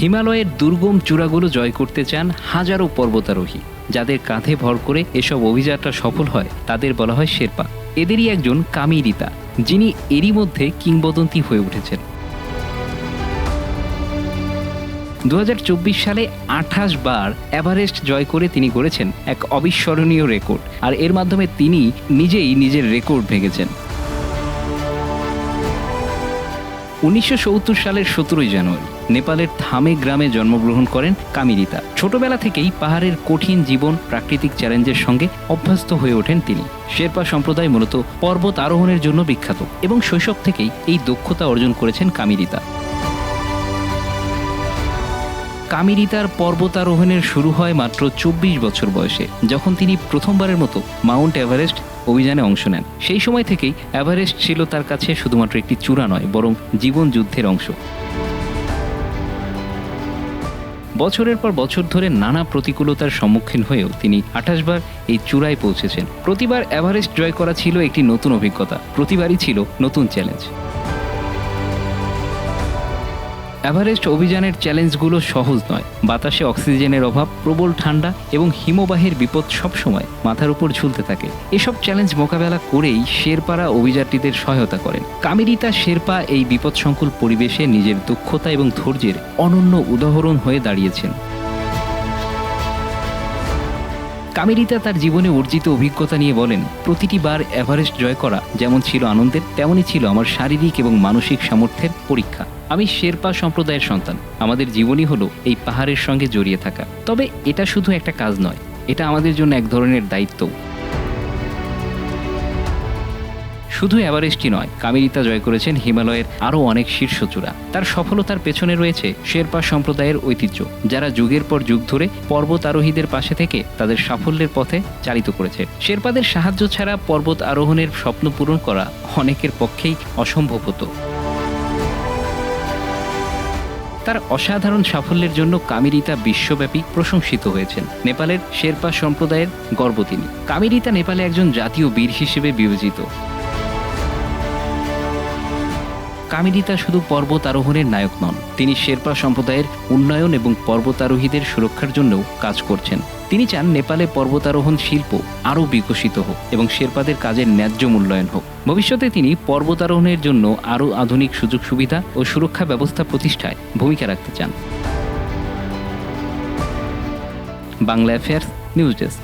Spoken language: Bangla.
হিমালয়ের দুর্গম চূড়াগুলো জয় করতে চান হাজারো পর্বতারোহী। যাদের কাঁধে ভর করে এসব অভিযাত্রা সফল হয়, তাদের বলা হয় শেরপা। এদেরই একজন কামিরিতা, যিনি এরই মধ্যে কিংবদন্তি হয়ে উঠেছেন। দু হাজার চব্বিশ সালে আঠাশ বার এভারেস্ট জয় করে তিনি করেছেন এক অবিস্মরণীয় রেকর্ড, আর এর মাধ্যমে তিনি নিজেই নিজের রেকর্ড ভেঙেছেন। উনিশশো সত্তর সালের সতেরোই জানুয়ারি নেপালের থামে গ্রামে জন্মগ্রহণ করেন কামিরিতা। ছোটবেলা থেকেই পাহাড়ের কঠিন জীবন, প্রাকৃতিক চ্যালেঞ্জের সঙ্গে অভ্যস্ত হয়ে ওঠেন তিনি। শেরপা সম্প্রদায় মূলত পর্বত আরোহণের জন্য বিখ্যাত এবং শৈশব থেকেই এই দক্ষতা অর্জন করেছেন কামিরিতা। কামিরিতার পর্বতারোহণের শুরু হয় মাত্র চব্বিশ বছর বয়সে, যখন তিনি প্রথমবারের মতো মাউন্ট এভারেস্ট অভিযানে অংশ নেন। সেই সময় থেকেই এভারেস্ট ছিল তার কাছে শুধুমাত্র একটি চূড়া নয়, বরং জীবন যুদ্ধের অংশ। বছরের পর বছর ধরে নানা প্রতিকূলতার সম্মুখীন হয়েও তিনি আঠাশবার এই চূড়ায় পৌঁছেছেন। প্রতিবার এভারেস্ট জয় করা ছিল একটি নতুন অভিজ্ঞতা। প্রতিবারই ছিল নতুন চ্যালেঞ্জ। এভারেস্ট অভিযানের চ্যালেঞ্জগুলো সহজ নয়। বাতাসে অক্সিজেনের অভাব, প্রবল ঠান্ডা এবং হিমবাহের বিপদ সবসময় মাথার উপর ঝুলতে থাকে। এসব চ্যালেঞ্জ মোকাবেলা করেই শেরপারা অভিযাত্রীদের সহায়তা করেন। কামিরিতা শেরপা এই বিপদসংকুল পরিবেশে নিজের দক্ষতা এবং ধৈর্যের অনন্য উদাহরণ হয়ে দাঁড়িয়েছেন। কামিরিতা তার জীবনে অর্জিত অভিজ্ঞতা নিয়ে বলেন, প্রতিটি বার এভারেস্ট জয় করা যেমন ছিল আনন্দের, তেমনই ছিল আমার শারীরিক এবং মানসিক সামর্থ্যের পরীক্ষা। আমি শেরপা সম্প্রদায়ের সন্তান। আমাদের জীবনই হলো এই পাহাড়ের সঙ্গে জড়িয়ে থাকা। তবে এটা শুধু একটা কাজ নয়, এটা আমাদের জন্য এক ধরনের দায়িত্ব শুধু এভারেস্টই নয় কামিরিতা জয় করেছেন হিমালয়ের আরও অনেক শীর্ষ চূড়া তার সফলতার পেছনে রয়েছে শেরপা সম্প্রদায়ের ঐতিহ্য, যারা যুগের পর যুগ ধরে পর্বত আরোহীদের পাশে থেকে তাদের সাফল্যের পথে চালিত করেছে। শেরপাদের সাহায্য ছাড়া পর্বত আরোহণের স্বপ্ন পূরণ করা অনেকের পক্ষেই অসম্ভব হতো। তার অসাধারণ সাফল্যের জন্য কামিরিতা বিশ্বব্যাপী প্রশংসিত হয়েছেন। নেপালের শেরপা সম্প্রদায়ের গর্ব তিনি। কামিরিতা নেপালে একজন জাতীয় বীর হিসেবে বিবেচিত। কামিরিতা শুধু পর্বতারোহণের নায়ক নন, তিনি শেরপা সম্প্রদায়ের উন্নয়ন এবং পর্বতারোহীদের সুরক্ষার জন্যও কাজ করছেন। তিনি চান নেপালে পর্বতারোহণ শিল্প আরও বিকশিত হোক এবং শেরপাদের কাজের ন্যায্য মূল্যায়ন হোক। ভবিষ্যতে তিনি পর্বতারোহণের জন্য আরও আধুনিক সুযোগ সুবিধা ও সুরক্ষা ব্যবস্থা প্রতিষ্ঠায় ভূমিকা রাখতে চান। Bangla affairs, news desk.